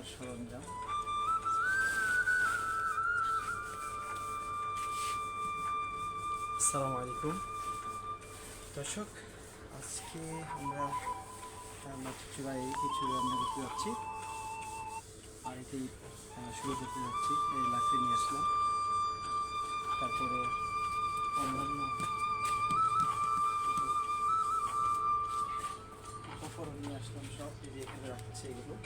রান্নার সরঞ্জাম। আসসালামু আলাইকুম। দর্শক আজকে আমরা চূড়ায় কিছু রান্না করতে যাচ্ছি। আর এতেই শুরু করতে যাচ্ছি। এই লাকড়ি নিয়ে আসলাম। তারপরে অন্যান্য উপকরণ নিয়ে আসলাম সব। এখানে রাখছে এগুলো।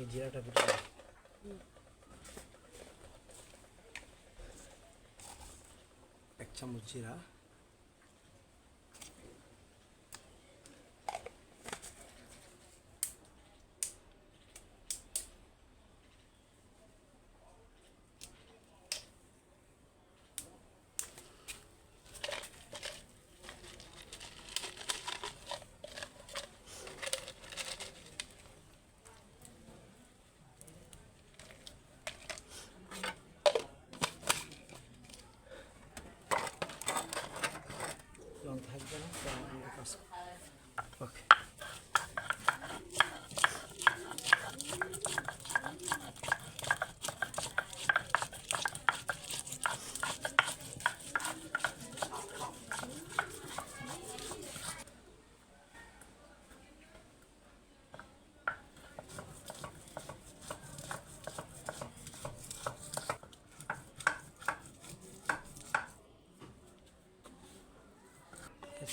আগে জিরাটা বেটে দিই। এক চামচ জিরা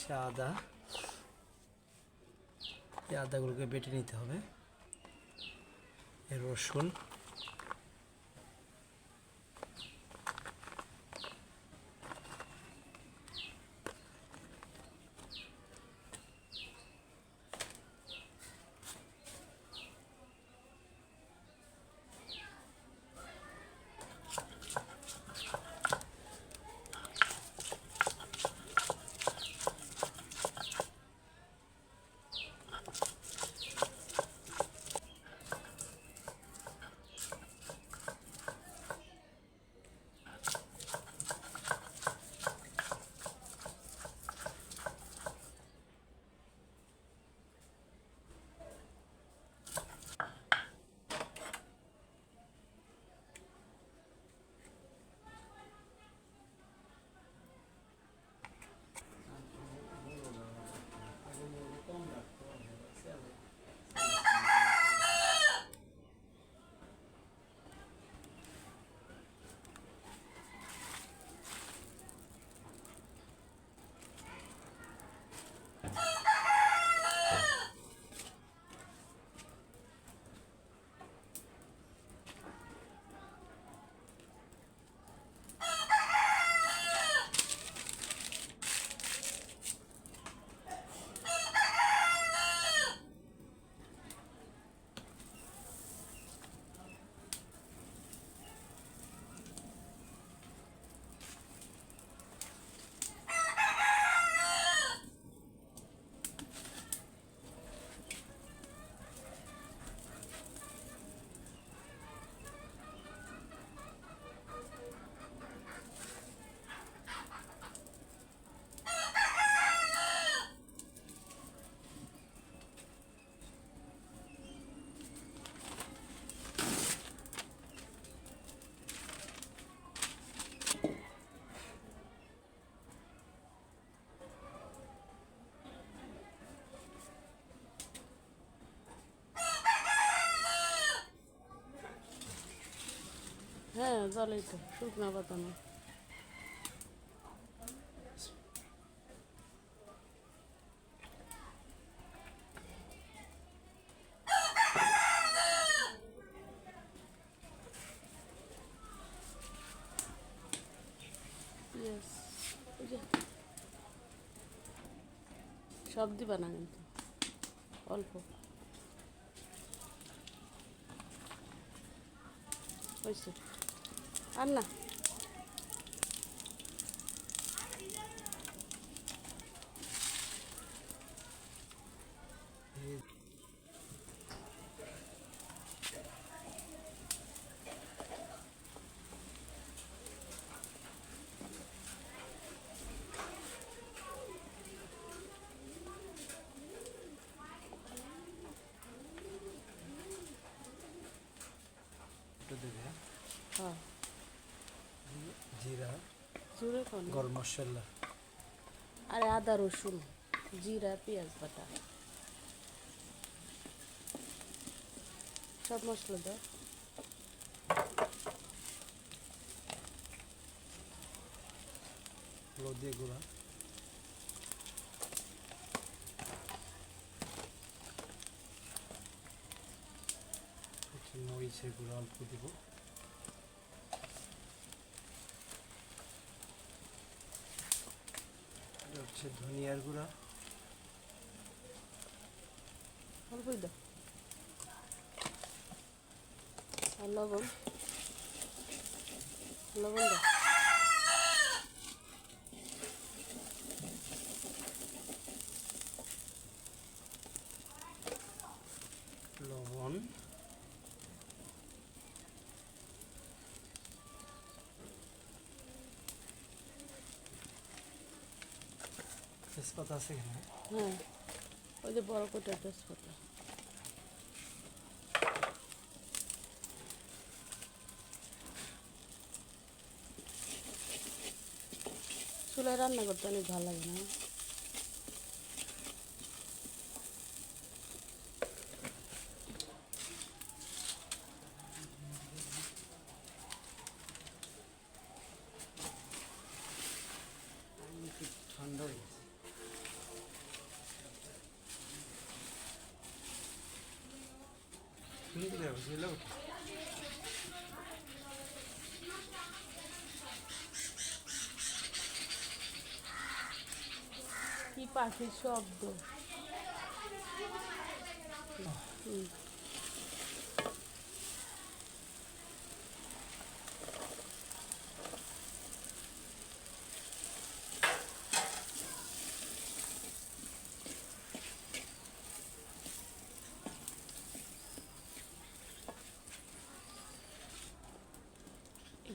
হচ্ছে আদা। এই আদাগুলোকে বেটে নিতে হবে। রসুন। হ্যাঁ জলেই তো শুকনো পাতা না। সব দিবা না কিন্তু? অল্প। হয়েছে। আর না এই একটু দেবে হ্যাঁ জিরা গরম মশলা। আর আদা রসুন জিরা পেঁয়াজ বাটা। সব মশলা দাও। হলদি গুঁড়া। মরিচের গুঁড়া অল্প দিব এটা হচ্ছে ধনিয়ার গুঁড়া। লবণ। লবণ দাও লবণ তেজপাতা আছে হ্যাঁ ওই যে বড় কোটা তেজপাতা। চুলায় রান্না করতে অনেক ভালো লাগে না একটু ঠান্ডা হয়ে গেছে বুঝলো কি পাখির শব্দ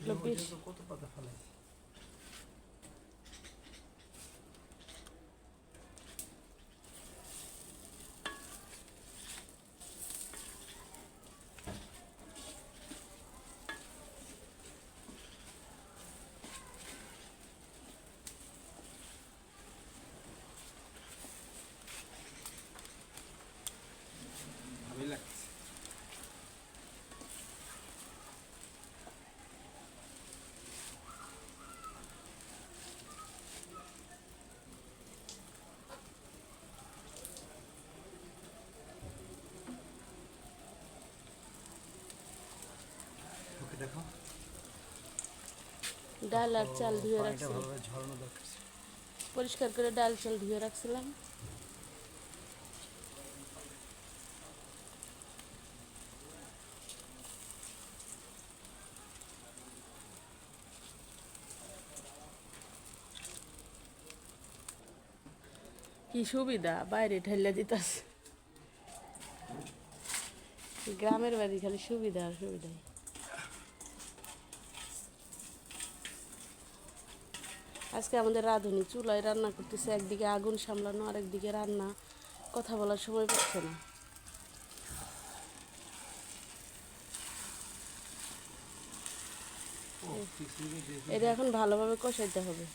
Lopes. দেখো ডাল আর চাল ধুয়ে রাখছিলাম। পরিষ্কার করে ডাল চাল ধুয়ে রাখছিলাম। কি সুবিধা? বাইরে ঠেলে দিতাস গ্রামের বাড়ি খালি সুবিধা আর সুবিধাই। আজকে আমাদের রাঁধুনি, চুলায় রান্না করতেছে, একদিকে আগুন সামলানো আর একদিকে রান্না। কথা বলার সময় পাচ্ছে না। এটা এখন ভালোভাবে কষাইতে হবে।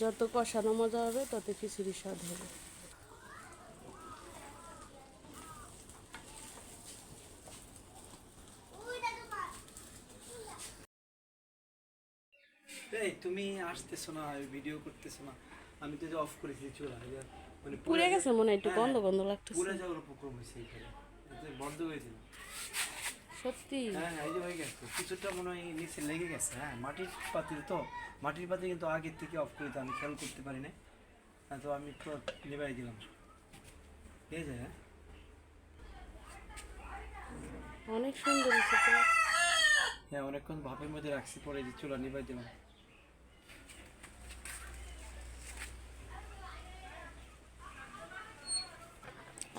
যত কষানো মজা হবে তত খিচুড়ি স্বাদ হবে। তুমি আসতেছো না ভিডিও করতেছো না। আমি তো যে অফ করেছি চুলা এই যে। মানে পুড়ে গেছে মনে একটু হ্যাঁ, গন্ধ গন্ধ লাগতেছে। পুরে যাওয়ার উপক্রম হয়েছে এখানে। বন্ধ হয়েছিল সত্যি? হ্যাঁ হ্যাঁ, এই যে হয়ে গেছে। কিছুটা মনে হয় নিচে লেগে গেছে হ্যাঁ মাটির পাতিল তো। মাটির পাতিল কিন্তু আগের থেকে অফ করে আমি খেয়াল করতে পারি না হ্যাঁ তো আমি তো নেবাই দিলাম। এই যে হ্যাঁ। অনেক সুন্দর হয়েছে তো। হ্যাঁ অনেকক্ষণ ভাপের মধ্যে রাখছি পরে যে চুলা নিবাই দিলাম।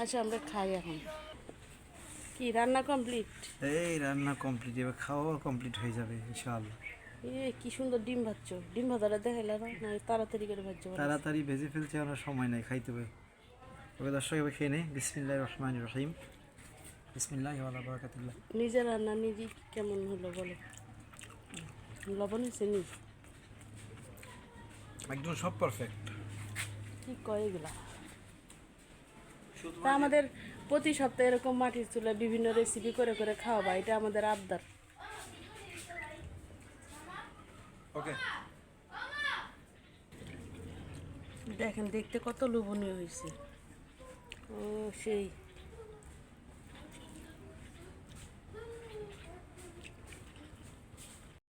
আচ্ছা আমরা খাই এখন। কি রান্না কমপ্লিট এই রান্না কমপ্লিট এবার খাওয়া কমপ্লিট হয়ে যাবে ইনশাআল্লাহ। এ কি সুন্দর ডিম ভাজছো। ডিম ভাজাটা দেখাইলে না? না তাড়াতাড়ি করে ভাজছো তাড়াতাড়ি ভেজে ফেলছে আমার সময় নাই খাইতে হবে। ওকে দর্শক এবার খেয়ে নেই বিসমিল্লাহ রহমান রহিম। বিসমিল্লাহ বারাকাতুল্লাহ। নিজের রান্না নিজে কেমন হলো বলো? লবণ হয়েছে নি? একদম সব পারফেক্ট কি কয় এগুলা? তা আমাদের প্রতি সপ্তাহে এরকম মাটির চুলায় বিভিন্ন রেসিপি করে করে খাওয়াবা এটা আমাদের আবদার। ওকে দেখেন দেখতে কত লোভনীয় হয়েছে। ও সেই।